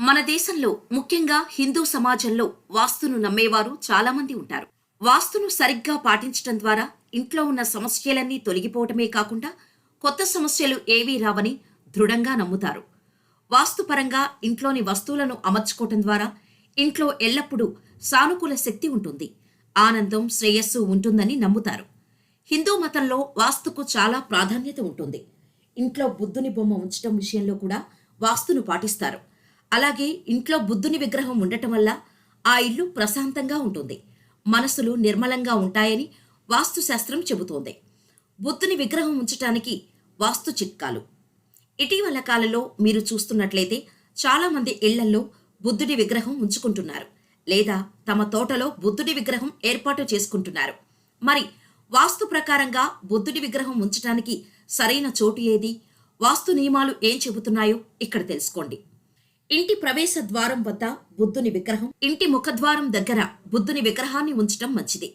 మన దేశంలో ముఖ్యంగా హిందూ సమాజంలో వాస్తును నమ్మేవారు చాలామంది ఉంటారు. వాస్తును సరిగ్గా పాటించడం ద్వారా ఇంట్లో ఉన్న సమస్యలన్నీ తొలగిపోవటమే కాకుండా కొత్త సమస్యలు ఏవీ రావని దృఢంగా నమ్ముతారు. వాస్తుపరంగా ఇంట్లోని వస్తువులను అమర్చుకోవటం ద్వారా ఇంట్లో ఎల్లప్పుడూ సానుకూల శక్తి ఉంటుంది. ఆనందం శ్రేయస్సు ఉంటుందని నమ్ముతారు. హిందూ మతంలో వాస్తుకు చాలా ప్రాధాన్యత ఉంటుంది. ఇంట్లో బుద్ధుని బొమ్మ ఉంచడం విషయంలో కూడా వాస్తును పాటిస్తారు. అలాగే ఇంట్లో బుద్ధుని విగ్రహం ఉండటం వల్ల ఆ ఇల్లు ప్రశాంతంగా ఉంటుంది. మనసులు నిర్మలంగా ఉంటాయని వాస్తు శాస్త్రం చెబుతోంది. బుద్ధుని విగ్రహం ఉంచటానికి వాస్తు చిట్కాలు. ఇటీవల కాలంలో మీరు చూస్తున్నట్లయితే చాలామంది ఇళ్ళల్లో బుద్ధుడి విగ్రహం ఉంచుకుంటున్నారు. లేదా తమ తోటలో బుద్ధుడి విగ్రహం ఏర్పాటు చేసుకుంటున్నారు. మరి వాస్తు ప్రకారంగా బుద్ధుడి విగ్రహం ఉంచడానికి సరైన చోటు ఏది? వాస్తు నియమాలు ఏం చెబుతున్నాయో ఇక్కడ తెలుసుకోండి. ఇంటి ప్రవేశ ద్వారం వద్ద బుద్ధుని విగ్రహం ఇంటి ముఖద్వారం దగ్గర బుద్ధుని విగ్రహాన్ని ఉంచడం మంచిది.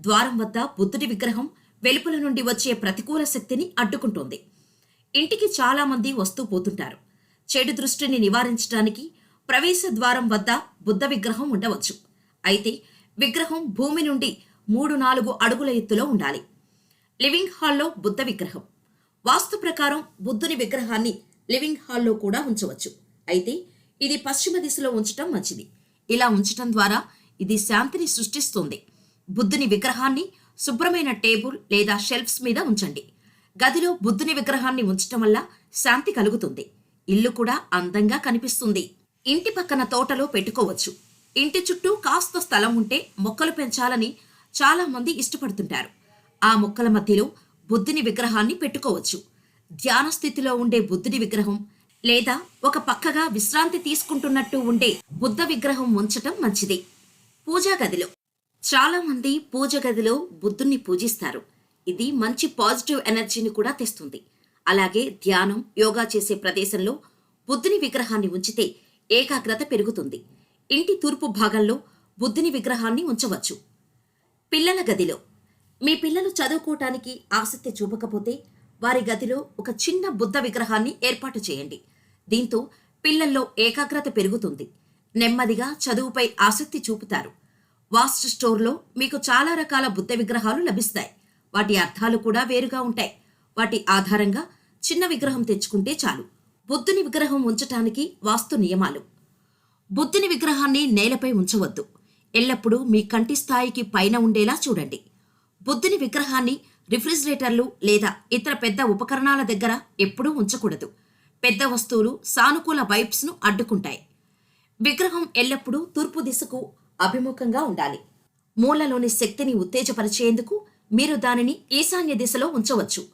ద్వారం వద్ద బుద్ధుడి విగ్రహం వెలుపల నుండి వచ్చే ప్రతికూల శక్తిని అడ్డుకుంటోంది. ఇంటికి చాలామంది వస్తూ పోతుంటారు. చెడు దృష్టిని నివారించడానికి ప్రవేశ ద్వారం వద్ద బుద్ధ విగ్రహం ఉండవచ్చు. అయితే విగ్రహం భూమి నుండి మూడు నాలుగు అడుగుల ఎత్తులో ఉండాలి. లివింగ్ హాల్లో బుద్ధ విగ్రహం. వాస్తు ప్రకారం బుద్ధుని విగ్రహాన్ని లివింగ్ హాల్లో కూడా ఉంచవచ్చు. అయితే ఇది పశ్చిమ దిశలో ఉంచటం మంచిది. ఇలా ఉంచటం ద్వారా ఇది శాంతిని సృష్టిస్తుంది. బుద్ధుని విగ్రహాన్ని శుభ్రమైన టేబుల్ లేదా షెల్ఫ్స్ మీద ఉంచండి. గదిలో బుద్ధుని విగ్రహాన్ని ఉంచటం వల్ల శాంతి కలుగుతుంది. ఇల్లు కూడా అందంగా కనిపిస్తుంది. ఇంటి పక్కన తోటలో పెట్టుకోవచ్చు. ఇంటి చుట్టూ కాస్త స్థలం ఉంటే మొక్కలు పెంచాలని చాలా మంది ఇష్టపడుతుంటారు. ఆ మొక్కల మధ్యలో బుద్ధుని విగ్రహాన్ని పెట్టుకోవచ్చు. ధ్యాన స్థితిలో ఉండే బుద్ధుని విగ్రహం లేదా ఒక పక్కగా విశ్రాంతి తీసుకుంటున్నట్టు ఉండే బుద్ధ విగ్రహం ఉంచటం మంచిది. పూజా గదిలో. చాలా మంది పూజ గదిలో బుద్ధుణ్ణి పూజిస్తారు. ఇది మంచి పాజిటివ్ ఎనర్జీని కూడా తెస్తుంది. అలాగే ధ్యానం యోగా చేసే ప్రదేశంలో బుద్ధుని విగ్రహాన్ని ఉంచితే ఏకాగ్రత పెరుగుతుంది. ఇంటి తూర్పు భాగంలో బుద్ధుని విగ్రహాన్ని ఉంచవచ్చు. పిల్లల గదిలో. మీ పిల్లలు చదువుకోవటానికి ఆసక్తి చూపకపోతే వారి గదిలో ఒక చిన్న బుద్ధ విగ్రహాన్ని ఏర్పాటు చేయండి. దీంతో పిల్లల్లో ఏకాగ్రత పెరుగుతుంది. నెమ్మదిగా చదువుపై ఆసక్తి చూపుతారు. వాస్తు స్టోర్లో మీకు చాలా రకాల బుద్ధ విగ్రహాలు లభిస్తాయి. వాటి అర్థాలు కూడా వేరుగా ఉంటాయి. వాటి ఆధారంగా చిన్న విగ్రహం తెచ్చుకుంటే చాలు. బుద్ధుని విగ్రహం ఉంచటానికి వాస్తు నియమాలు. బుద్ధుని విగ్రహాన్ని నేలపై ఉంచవద్దు. ఎల్లప్పుడూ మీ కంటి స్థాయికి పైన ఉండేలా చూడండి. బుద్ధుని విగ్రహాన్ని రిఫ్రిజిరేటర్లు లేదా ఇతర పెద్ద ఉపకరణాల దగ్గర ఎప్పుడూ ఉంచకూడదు. పెద్ద వస్తువులు సానుకూల వైబ్స్ను అడ్డుకుంటాయి. విగ్రహం ఎల్లప్పుడూ తూర్పు దిశకు అభిముఖంగా ఉండాలి. మూలలోని శక్తిని ఉత్తేజపరిచేందుకు మీరు దానిని ఈశాన్య దిశలో ఉంచవచ్చు.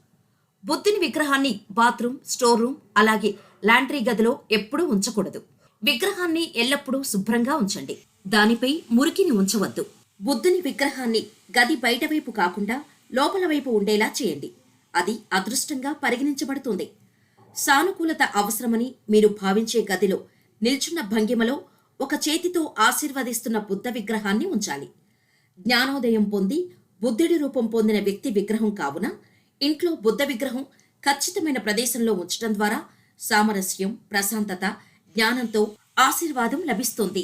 బుద్ధుని విగ్రహాన్ని బాత్రూమ్ స్టోర్ రూమ్ అలాగే లాండ్రీ గదిలో ఎప్పుడూ ఉంచకూడదు. విగ్రహాన్ని ఎల్లప్పుడూ శుభ్రంగా ఉంచండి. దానిపై మురికిని ఉంచవద్దు. బుద్ధుని విగ్రహాన్ని గది బయట వైపు కాకుండా లోపల వైపు ఉండేలా చేయండి. అది అదృష్టంగా పరిగణించబడుతుంది. సానుకూలత అవసరమని మీరు భావించే గదిలో నిల్చున్న భంగిమలో ఒక చేతితో ఆశీర్వదిస్తున్న బుద్ధ విగ్రహాన్ని ఉంచాలి. జ్ఞానోదయం పొంది బుద్ధుడి రూపం పొందిన వ్యక్తి విగ్రహం కావున ఇంట్లో బుద్ధ విగ్రహం ఖచ్చితమైన ప్రదేశంలో ఉంచడం ద్వారా సామరస్యం ప్రశాంతత జ్ఞానంతో ఆశీర్వాదం లభిస్తుంది.